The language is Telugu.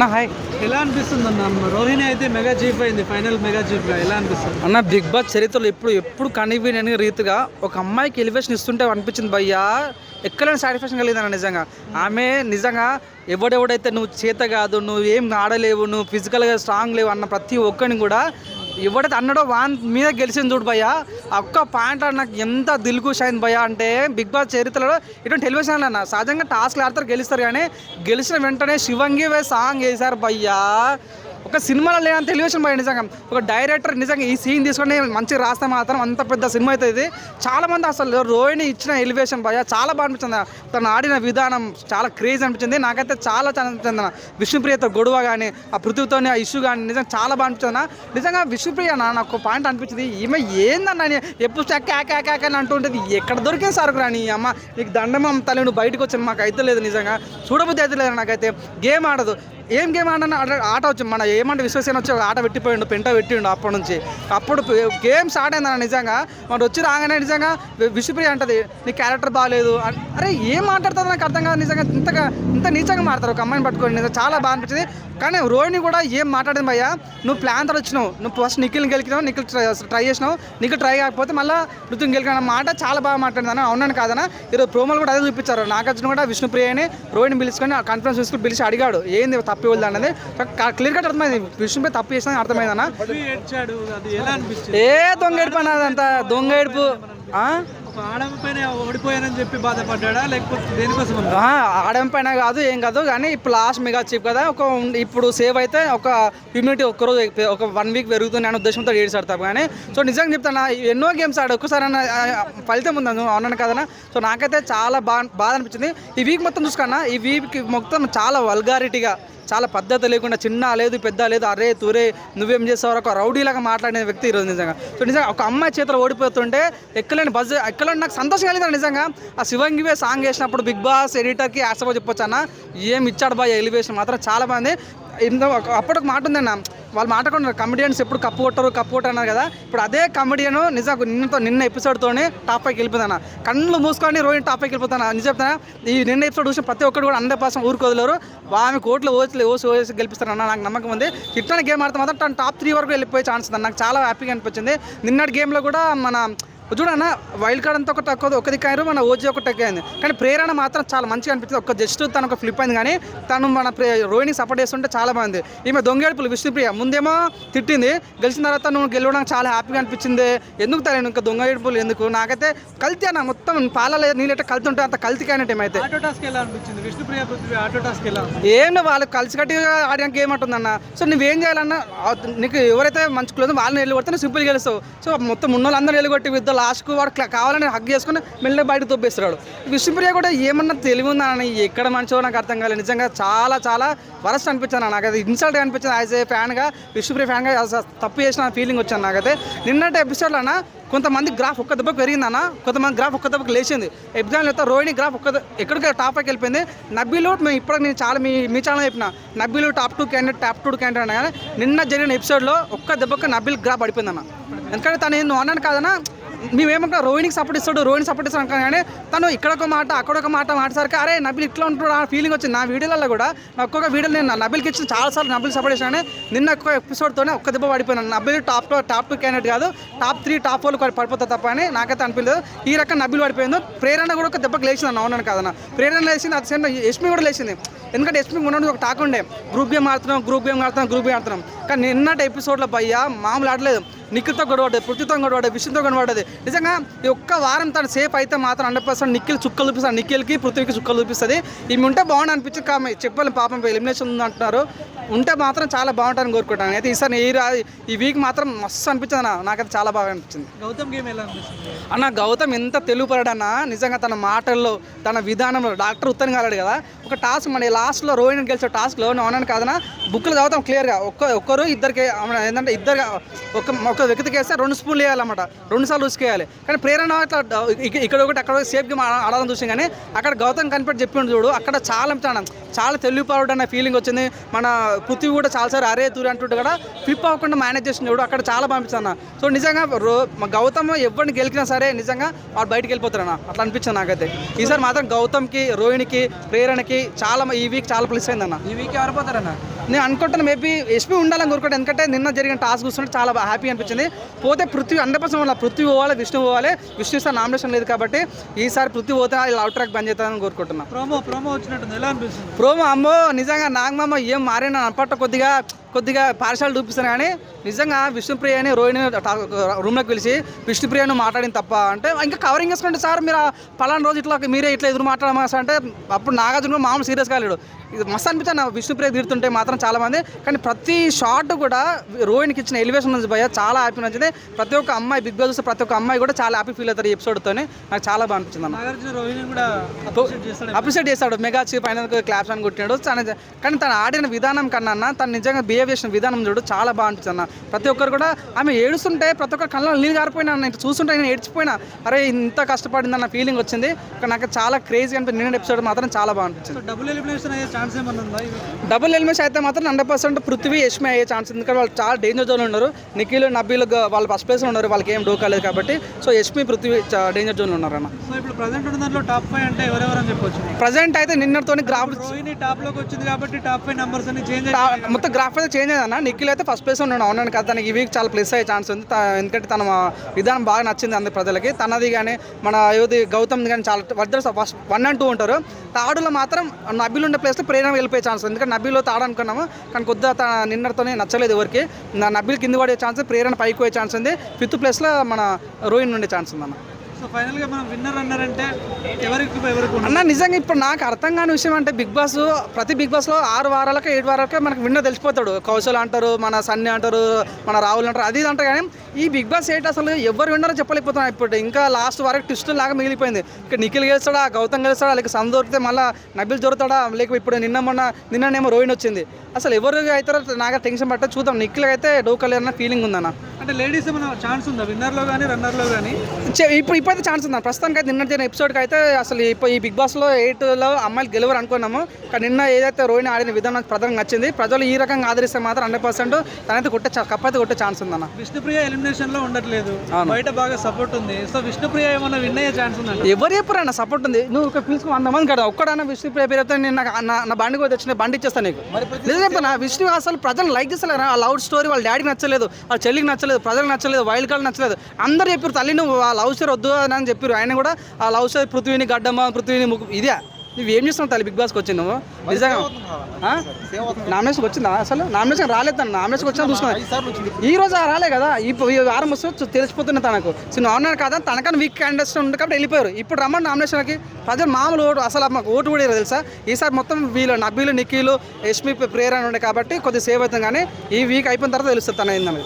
అన్న హాయ్ ఎలా అనిపిస్తుంది అన్న? రోహిణి అయితే మెగా చీఫ్ అయింది ఫైనల్ మెగా చీఫ్గా. ఎలా అనిపిస్తుంది? అన్న బిగ్ బాస్ చరిత్రలో ఎప్పుడు ఎప్పుడు కనిపించని రీతిగా ఒక అమ్మాయికి ఎలివేషన్ ఇస్తుంటే అనిపించింది భయ్యా. ఎక్కడైనా సాటిస్ఫాక్షన్ కలిగిందన్న నిజంగా. ఆమె నిజంగా ఎవడెవడైతే నువ్వు చేత కాదు నువ్వు ఏం ఆడలేవు నువ్వు ఫిజికల్గా స్ట్రాంగ్ లేవు అన్న ప్రతి ఒక్కరిని కూడా ఎవడైతే అన్నాడో వాన్ మీద గెలిచింది చూడు భయ్య. ఒక్క పాయింట్ నాకు ఎంత దిల్కుష్ అయింది భయ్య అంటే బిగ్ బాస్ చరిత్రలో ఇటువంటి టెలివిజన్ అన్న. సహజంగా టాస్క్లు ఆడతారు గెలుస్తారు కానీ గెలిచిన వెంటనే శివంగి వే సాంగ్ వేశారు భయ్యా. ఒక సినిమాలో లేని ఎలివేషన్ భయ నిజంగా. ఒక డైరెక్టర్ నిజంగా ఈ సీన్ తీసుకొని మంచిగా రాస్తే మాత్రం అంత పెద్ద సినిమా అయితే ఇది. చాలామంది అసలు రోహిణి ఇచ్చిన ఎలివేషన్ భయ చాలా బాగా అనిపించింది. తను ఆడిన విధానం చాలా క్రేజ్ అనిపించింది. నాకైతే చాలా చాలా అనిపించింది అన్న. విష్ణుప్రియతో గొడవ కానీ ఆ పృథ్వీతోని ఆ ఇష్యూ కానీ నిజంగా చాలా బాగా అనిపించింది నిజంగా విష్ణుప్రియ నాకు ఒక పాయింట్ అనిపించింది. ఈమె ఏందన్నా ఎప్పుడు క్యాక్ క్యాక్ అని అంటుంటుంది ఎక్కడ దొరికింది సరుకు రాని అమ్మ? నీకు దండమం తల్లి నువ్వు బయటకు వచ్చాను మాకు అయితే లేదు నిజంగా. చూడబుద్ధి అయితే లేదు నాకైతే. గేమ్ ఆడదు. ఏం గేమ్ ఆడన ఆట వచ్చి మన ఏమంటే విశ్వసేన వచ్చి ఒక ఆట పెట్టిపోయిండు పెంట పెట్టిండు అప్పటి నుంచి. అప్పుడు గేమ్ స్టార్ట్ అయిందన్న నిజంగా? మరి వచ్చి రాగానే నిజంగా వి- విష్ణుప్రియ అంటది నీ క్యారెక్టర్ బాగాలేదు అరే ఏం మాట్లాడుతుందో నాకు అర్థం కాదు నిజంగా. ఇంతగా ఇంత నీచంగా మాట్లాడతారు ఒక అమ్మాయిని పట్టుకొని. నిజంగా చాలా బాగా అనిపించింది. కానీ రోహిణి కూడా ఏం మాట్లాడింది భయ్యా? నువ్వు ప్లాన్తో వచ్చినావు. నువ్వు ఫస్ట్ నిఖిల్ని గెలికినావు నిఖిల్ ట్రై ట్రై చేసినావు. నీకు ట్రై కాకపోతే మళ్ళీ ఋతుని గెలికిన మాట చాలా బాగా మాట్లాడింది అవునని కాదనా ఈరోజు ప్రోమోలు కూడా అదే చూపించారు. నాగార్జున కూడా విష్ణుప్రియని రోహిణి పిలుచుకొని కాన్ఫరెన్స్ తీసుకుని పిలిచి అడిగాడు. ఏంది తప్ప ఇవ్వదు అన్నది. క్లియర్ కట్ అర్థమైంది. విష్ణుప్రియ తప్పు చేసిన అర్థమైందన్నా ఏ దొంగ ఏడుపు అన్నది అంత దొంగ ఏడుపు. ఆడమ ఓడిపోయానని చెప్పి బాధపడ్డా లేకపోతే దేనికోసం అన్నా? ఆ, ఆడడం పైన కాదు ఏం కాదు కానీ ఇప్పుడు లాస్ట్ మెగా చీప్ కదా ఒక ఇప్పుడు సేవ్ అయితే ఒక ఇమ్యూనిటీ ఒక్కరోజు ఒక వన్ వీక్ పెరుగుతుంది అనే ఉద్దేశంతో ఏడ్చాడతాం కానీ సో నిజంగా చెప్తాను ఎన్నో గేమ్స్ ఆడు. ఒక్కసారి ఫలితం ఉంది? అవునని కదనా సో నాకైతే చాలా బాగా బాధ అనిపించింది. ఈ వీక్ మొత్తం చూసుకున్నా ఈ వీక్ మొత్తం చాలా వల్గారిటీగా చాలా పద్ధతి లేకుండా చిన్న లేదు పెద్ద లేదు అరే తురే నువ్వేం చేస్తావు ఒక రౌడీలాగా మాట్లాడిన వ్యక్తి ఈరోజు నిజంగా. సో నిజంగా ఒక అమ్మాయి చేతిలో ఓడిపోతుంటే ఎక్కలేని బజ్ ఎక్కలేని నాకు సంతోషం కలిగింది నిజంగా. ఆ శివంగివే సాంగ్ వేసినప్పుడు బిగ్ బాస్ ఎడిటర్కి ఆశపో చెప్పొచ్చు అన్న ఏం ఇచ్చాడు బాయ్ ఎలివేషన్? మాత్రం చాలా బాగుంది ఇంత ఒక- అప్పుడు ఒక మాట ఉందన్న వాళ్ళు మాట్లాడుకున్నారు కమెడియన్స్ ఎప్పుడు కప్పు కొట్టరు కప్పు కొట్టరు అన్నారు కదా. ఇప్పుడు అదే కమెడియన్ నిజంగా నిన్నతో నిన్న ఎపిసోడ్తోనే టాప్ పైకి వెళ్ళిపోతాను. కళ్ళు మూసుకొని రోజు టాప్ పైకి వెళ్ళిపోతాను? నిజం చెప్తాను? ఈ నిన్న ఎపిసోడ్ చూసిన ప్రతి ఒక్కరు కూడా హండ్రెడ్ పర్సెంట్ ఊరుకోదలేరు ఆమె కోట్లు ఓసి ఓసి ఓసి గెలిపిస్తారన్న నాకు నమ్మకం ఉంది. ఇట్లానే గేమ్ ఆడితే మాత్రం తను టాప్ త్రీ వరకు వెళ్ళిపోయే ఛాన్స్ ఉంది. నాకు చాలా హ్యాపీగా అనిపించింది. నిన్నటి గేమ్లో కూడా మన చూడన్న వైల్డ్ కార్డ్ అంతా ఒకటి ఒక ఒక దిక్కారు మన ఓజీ ఒకటి అయింది. కానీ ప్రేరణ మాత్రం చాలా మంచిగా అనిపించింది. ఒక జస్ట్ తను ఒక ఫ్లిప్ అయింది కానీ తను మన ప్రే రోహిణి సపోర్ట్ చేస్తుంటే చాలా బాగుంది. ఈమె దొంగేడుపులు విష్ణుప్రియ ముందేమో తిట్టింది. గెలిచిన తర్వాత నువ్వు గెలవడానికి చాలా హ్యాపీగా అనిపించింది. ఎందుకు తను ఇంకా దొంగ ఏడుపులు ఎందుకు? నాకైతే కల్తీ అన్న మొత్తం పాలలో నీళ్ళట కల్తీ ఉంటే అంత కల్తీ కానీ ఎలా ఉంది? ఏం వాళ్ళు కలిసి కట్టిగా ఆడడానికి ఏమంటుందన్న సో నువ్వేం చేయాలన్నా నీకు ఎవరైతే మంచి క్లోజ్ వాళ్ళని వెళ్ళి కొడితే సింపుల్ గెలుస్తావు. సో మొత్తం ఉన్న వాళ్ళందరూ వెళ్ళగొట్టి విద్య లాస్ట్కు వాడు కావాలని హగ్ చేసుకుని మెల్లగా బయటకు తొబ్బేస్తున్నాడు. విష్ణుప్రియ కూడా ఏమన్నా తెలివి ఉందని ఎక్కడ మంచో నాకు అర్థం కాలేదు. నిజంగా చాలా చాలా వరస్ట్ అనిపించాను నాకు అది ఇన్సల్ట్ అనిపించింది. యాజ్ ఏ ఫ్యాన్గా విష్ణుప్రియ ఫ్యాన్గా తప్పు చేసిన ఫీలింగ్ వచ్చాను నాకైతే. నిన్నటి ఎపిసోడ్లో అన్న కొంతమంది గ్రాఫ్ ఒక్క దెబ్బకు పెరిగిందన్న కొంతమంది గ్రాఫ్ ఒక్క దెబ్బకు లేచింది. ఎగ్జామ్ అయితే రోహిణి గ్రాఫ్ ఒక్క ఎక్కడికి టాప్ వెళ్ళిపోయింది. నబ్బీలో మేము ఇప్పటికి నేను చాలా మీ మీ ఛానల్ చెప్పిన నబ్బీలు top two candidate top two candidate అన్న. కానీ నిన్న జరిగిన ఎపిసోడ్లో ఒక్క దెబ్బకు నబ్బీల్ గ్రాఫ్ పడిపోయిందన్న ఎందుకంటే తను నేను అన్నాను కాదన్నా మేమేమంటా రోహిణికి సపోర్ట్ ఇస్తాడు రోహిణి సపోర్ట్ ఇస్తాడు అనుకున్నాను కానీ తను ఇక్కడ ఒక మాట అక్కడ ఒక మాట మాట్లాడసరికి అరే నబిల్ ఇట్లా ఉంటాడు ఆ ఫీలింగ్ వచ్చింది. నా వీడియోలలో కూడా నా ఒక్కొక్క వీడియో నేను నబిల్కి ఇచ్చిన చాలాసార్లు నబిల్ సపోర్ట్ చేశాను కానీ నిన్న ఒక్క ఎపిసోడ్తోనే ఒక్క దెబ్బ పడిపోయినాను Nabeel top two top two candidate కాదు టాప్ త్రీ టాప్ ఫోర్ పడిపోతా తప్ప అని నాకైతే అనిపించలేదు. ఈ రకం నబిల్ పడిపోయింది. ప్రేరణ కూడా ఒక దెబ్బకి లేచింది అన్న అవునని కాదన్న. ప్రేరణ లేచింది అది సేమ్ యష్మి కూడా లేచింది. ఎందుకంటే యష్మి ఉండడానికి ఒక టాక్ ఉండే. గ్రూప్ గేమ్ ఆడుతున్నాం గ్రూప్ గేమ్ ఆడుతున్నాం గ్రూప్ గేమ్ ఆడుతున్నాం. కానీ నిన్నటి ఎపిసోడ్లో భయ్యా మామూలు ఆడలేదు. నిఖిల్తో గొడవడ్డది పృథ్వీతో గొడవడ్డది విష్ణుతో గొడవడ్డది నిజంగా ఈ ఒక్క వారం తను సేఫ్ అయితే మాత్రం హండ్రెడ్ పర్సెంట్ నిఖిల్ చుక్కలు చూపిస్తాడు. నిఖిల్కి పృథ్వీకి చుక్కలు చూపిస్తుంది. ఈమె ఉంటే బాగుండు అనిపించి కామె చెప్పాలి పాపం ఎలిమినేషన్ ఉంది అంటున్నారు ఉంటే మాత్రం చాలా బాగుంటుందని కోరుకుంటాను. అయితే ఈసారి ఈ రా ఈ వీక్ మాత్రం మస్తు అనిపించింది అన్న. నాకైతే చాలా బాగా అనిపించింది. గౌతమ్ గేమ్ ఎలా అనిపిస్తుంది? అన్న గౌతమ్ ఎంత తెలుగుపడాడన్న నిజంగా తన మాటల్లో తన విధానంలో డాక్టర్ ఉత్తరం కాలాడు కదా. ఒక టాస్క్ మన లాస్ట్లో రోహిణి గెలిచే టాస్క్లో నేను అవునని కాదనా బుక్లు చదువుతాం క్లియర్గా ఒక్క ఒక్కరు ఇద్దరికి ఆమె ఏంటంటే ఇద్దరు ఒక ఒక వ్యక్తికి వేస్తే రెండు స్పూన్లు వేయాలన్నమాట. రెండు సార్లు ఉసుకేయాలి. కానీ ప్రేరణ అట్లా ఇక్కడ ఒకటి అక్కడ సేఫ్గా ఆడాలని చూసాం కానీ అక్కడ గౌతమ్ కనిపెట్టి చెప్పిండు చూడు అక్కడ చాలా చాలా చాలా తెలివిపరుడు ఫీలింగ్ వచ్చింది. మన పృథ్వీ కూడా చాలాసారి అరే తూరి అంటుంటే కూడా ఫ్లిప్ అవ్వకుండా మేనేజ్ చేసిన చూడు అక్కడ చాలా పంపించాను సో నిజంగా రో గౌతమ్ ఎవరిని గెలిచినా సరే నిజంగా వాడు బయటికి వెళ్ళిపోతారన్న అట్లా అనిపించింది నాకైతే. ఈసారి మాత్రం గౌతమ్కి రోహిణికి ప్రేరణకి చాలా ఈ వీక్ చాలా ప్లస్ అయిందన్న ఈ వీక్ ఎవరు పోతారన్న? నేను అనుకుంటున్నా మేబీ ఎస్పీ ఉండాలని కోరుకుంటే. ఎందుకంటే నిన్న జరిగిన టాస్క్ చూస్తుంటే చాలా హ్యాపీ అనిపించింది. పోతే పృథ్వీ హండ్రెడ్ పర్సెంట్ వాళ్ళ పృథ్వీ పోవాలి విష్ణు పోవాలి. విష్ణు సార్ నామినేషన్ లేదు కాబట్టి ఈసారి పృథ్వీ పోతే లవ్ ట్రాక్ బంద్ చేస్తానని కోరుకుంటున్నా. ప్రోమో ప్రోమో వచ్చినట్టుంది. ఎలా అనిపిస్తుంది? ప్రోమో అమ్మో నిజంగా నాగమామ ఏం మారిన అనపట్ట కొద్దిగా కొద్దిగా పార్షాలు చూపిస్తాను కానీ నిజంగా విష్ణుప్రియని రోహిణి రూమ్లోకి పిలిచి విష్ణుప్రియను మాట్లాడింది తప్ప అంటే ఇంకా కవరింగ్ చేసుకుంటే సార్ మీరు ఆ పలానా రోజు ఇట్లా మీరే ఇట్లా ఎదురు మాట్లాడమా అంటే అప్పుడు నాగార్జున కూడా మామూలు సీరియస్ కాలేడు ఇది మస్తు అనిపించాను విష్ణుప్రియ తీరుతుంటే మాత్రం చాలా మంది. కానీ ప్రతి షాట్ కూడా రోహిణికి ఇచ్చిన ఎలివేషన్ నుంచి భయ చాలా హ్యాపీ నచ్చింది ప్రతి ఒక్క అమ్మాయి బిగ్ బాస్ ప్రతి ఒక్క అమ్మాయి కూడా చాలా హ్యాపీ ఫీల్ అవుతారు ఈ ఎపిసోడ్తోనే నాకు చాలా బాగా అనిపించింది అప్రిషియేట్ చేస్తాడు. మెగా చీఫ్ అయిన క్లాప్స్ అని కొట్టినాడు. కానీ తను ఆడిన విధానం కన్నా తను నిజంగా బిహేవ్ చేసిన విధానం చూడు చాలా బాగా అన్న. ప్రతి ఒక్కరు కూడా ఆమె ఏడుస్తుంటే ప్రతి ఒక్కరు కళ్ళలో నీళ్ళు గారిపోయినా నేను చూస్తుంటే నేను ఏడ్చిపోయినా అరే ఇంత కష్టపడింది అన్న ఫీలింగ్ వచ్చింది. నాకు చాలా క్రేజీ అనిపించింది. నిన్న ఎపిసోడ్ మాత్రం చాలా బాగా అనిపించింది. డబుల్ ఎలిమినేషన్ అయ్యే ఛాన్స్ ఏమన్నా? డబుల్ ఎలిమినేషన్ అయితే మాత్రం హండ్రెడ్ పర్సెంట్ పృథ్వీ యష్మి అయ్యే ఛాన్స్ ఉంది. ఎందుకంటే వాళ్ళు చాలా డేంజర్ జోన్ ఉన్నారు. నిఖిల్ నబ్బీలు వాళ్ళు ఫస్ట్ ప్లేస్లో ఉన్నారు. వాళ్ళకి ఏం డోకాలేదు కాబట్టి. సో యష్మి పృథ్వీ డేంజర్ జోన్లో ఉన్నారన్న సో ఇప్పుడు ప్రజెంట్ ఉన్న దాంట్లో టాప్ ఫైవ్ అంటే ఎవరెవరు చెప్పొచ్చు? ప్రజెంట్ అయితే నిన్నటితోని గ్రాఫ్ రోహిణి టాప్లోకి వచ్చింది కాబట్టి టాప్ ఫైవ్ నెంబర్స్ అన్ని చేంజ్ మొత్తం గ్రాఫ్ అయితే చేంజ్ అయిందన్న. నిఖిల్ అయితే ఫస్ట్ ప్లేస్ ఉన్నాడు. అవునండి కదా తనకి ఈ వీక్ చాలా ప్లస్ అయ్యే ఛాన్స్ ఉంది. తా- ఎందుకంటే తన విధానం బాగా నచ్చింది అందరి ప్రజలకి. తనది కానీ మన యువతి గౌతమ్ కానీ చాలా వద్దరు ఫస్ట్ వన్ అండ్ టూ ఉంటారు. తాడులో మాత్రం నబీలు ఉండే ప్లేస్లో ప్రేరణ వెళ్ళిపోయే ఛాన్స్ ఉంది. ఎందుకంటే నబీలో తాడు అనుకున్నాము కానీ కొద్దిగా తన నిన్నటితోనే నచ్చలేదు ఎవరికి. నా కింద పడే ఛాన్స్ ప్రేరణ పైకి పోయే ఛాన్స్ ఉంది. ఫిఫ్త్ ప్లేస్లో మన రోహిణ్ ఉండే ఛాన్స్ ఉందన్న. సో ఫైనల్గా మనం విన్నర్ అన్నారంటే ఎవరికి ఎవరికి అన్న నిజంగా ఇప్పుడు నాకు అర్థం కాని విషయం అంటే బిగ్ బాస్ ప్రతి బిగ్ బాస్లో ఆరు వారాలకు ఏడు వారాలకే మనకు విన్నర్ తెలిసిపోతాడు. కౌశల్ అంటారు మన సన్ని అంటారు మన రాహుల్ అంటారు అది ఇది అంటారు కానీ ఈ బిగ్ బాస్ ఏంటి అసలు? ఎవరు విన్నారో చెప్పలేకపోతున్నారు ఇప్పుడు. ఇంకా లాస్ట్ వరకు ట్విస్ట్ లాగా మిగిలిపోయింది. ఇక నిఖిల్ గెలుస్తాడా? గౌతమ్ గెలుస్తాడా? లేక సన్ దొరికితే మళ్ళీ నబిల్ దొరుకుతాడా? లేక ఇప్పుడు నిన్న మొన్న నిన్ననేమో రోహిణ్ వచ్చింది. అసలు ఎవరు అవుతారో నాకు టెన్షన్ పట్ట చూద్దాం. నిఖిల్ అయితే డోకలేరు అన్న ఫీలింగ్ ఉందన్న. అంటే లేడీస్ ఏమైనా ఛాన్స్ ఉందా? విన్నర్లో కానీ రన్నర్లో కానీ ఇప్పుడు ఇప్పుడైతే ఛాన్స్ ఉందా ప్రస్తుతానికి అయితే నిన్న ఎపిసోడ్కి అయితే అసలు ఇప్పుడు ఈ బిగ్ బాస్లో ఎయిట్లో అమ్మాయిలు గెలవరు అనుకున్నాము. కానీ నిన్న ఏదైతే రోహిణి ఆడిన విధానం ప్రధానంగా నచ్చింది. ప్రజలు ఈ రకంగా ఆదరిస్తే మాత్రం హండ్రెడ్ పర్సెంట్ తనైతే కొట్టే ఛా- కప్ అయితే కొట్టే ఛాన్స్ ఉందన్న. విష్ణుప్రియ ఎలిమినేషన్లో ఉండట్లేదు. బయట బాగా సపోర్ట్ ఉంది. సో విష్ణుప్రియ ఏమైనా విన్ అయ్యే ఛాన్స్ ఎవరు చెప్పారన్న సపోర్ట్ ఉంది? నువ్వు ఒక పిలుచుకో వంద మంది కదా ఒక్కడన్నా విష్ణు పేరుతో నేను నా- బండి కూడా తెచ్చిన బండి ఇచ్చేస్తాను నీకు. నిజం చెప్తున్నా విష్ణు అసలు ప్రజలు లైక్ చేస్తలేరు? ఆ లవ్ స్టోరీ వాళ్ళ డాడీకి నచ్చలేదు వాళ్ళ చెల్లికి నచ్చలేదు ప్రజలకు నచ్చలేదు వైల్డ్ కార్డ్ నచ్చలేదు. అందరూ చెప్పారు తల్లి నువ్వు ఆ లవ్ స్టోరీ వద్దు అని చెప్పారు. ఆయన కూడా ఆ లవ్ స్టోరీ పృథ్వీని గడ్డమ్మ పృథ్వీని ముగ్గు ఇదే. నువ్వు ఏం చేస్తున్నావు తల్లి? బిగ్ బాస్కి వచ్చి నువ్వు నిజంగా నామినేషన్ వచ్చిందా? అసలు నామినేషన్ రాలేదు నామినేషన్ వచ్చినా చూసుకున్నా ఈ రోజు ఆ రాలే కదా? ఇప్పుడు ఈ వారం వస్తే తెలిసిపోతుంది తనకు. సో నువ్వు అన్నాను కదా? తనకన్నా వీక్ క్యాండిడేట్స్ ఉంది కాబట్టి వెళ్ళిపోయారు. ఇప్పుడు రమ్మని నామినేషన్కి ప్రజలు మామూలు ఓటు అసలు మాకు ఓటు కూడా తెలుసా? ఈసారి మొత్తం వీళ్ళు నబ్బీలు నిక్కీలు యష్మి ప్రేరణ ఉండే కాబట్టి కొద్దిగా సేవ్ అవుతుంది కానీ ఈ వీక్ అయిపోయిన తర్వాత తెలుస్తుంది తన ఏందని